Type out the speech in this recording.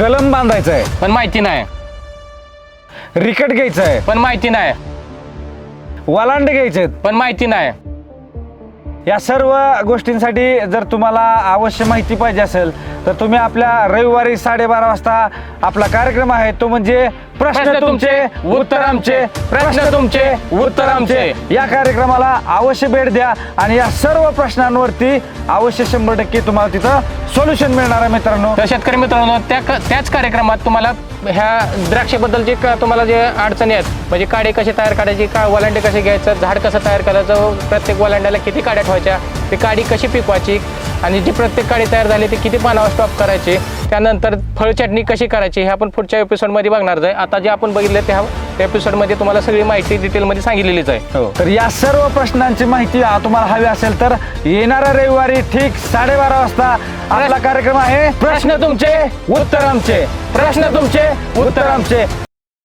कलम बांधायचं आहे पण माहिती नाही. रिकट घ्यायचं आहे पण माहिती नाही. वलांड घ्यायचे पण माहिती नाही. या सर्व गोष्टींसाठी जर तुम्हाला अवश्य माहिती पाहिजे असेल तर तुम्ही आपल्या रविवारी साडेबारा वाजता आपला कार्यक्रम आहे तो म्हणजे प्रश्न तुमचे उत्तर आमचे प्रश्न तुमचे उत्तर आमचे. या कार्यक्रमाला अवश्य भेट द्या आणि या सर्व प्रश्नांवरती अवश्य शंभर टक्के तुम्हाला तिथं सोल्युशन मिळणार आहे मित्रांनो. तर शेतकरी मित्रांनो त्या त्याच कार्यक्रमात तुम्हाला ह्या द्राक्षाबद्दलचे का तुम्हाला जे अडचणी आहेत म्हणजे काडे कसे तयार करायची का वलांडे कसे घ्यायचं झाड कसं तयार करायचं प्रत्येक वलांड्याला किती काड्या ठेवायच्या ती काडी कशी पिकवायची आणि जी प्रत्येक काडी तयार झाली ती किती पानावर स्टॉप करायची त्यानंतर फळ चटणी कशी करायची हे आपण पुढच्या एपिसोडमध्ये बघणार आहे. आता जे आपण बघितले त्या एपिसोडमध्ये तुम्हाला सगळी माहिती डिटेलमध्ये सांगितलेलीच आहे. तर या सर्व प्रश्नांची माहिती तुम्हाला हवी असेल तर येणाऱ्या रविवारी ठीक साडेबारा वाजता आपला कार्यक्रम आहे प्रश्न तुमचे उत्तर आमचे प्रश्न तुमचे उत्तर आमचे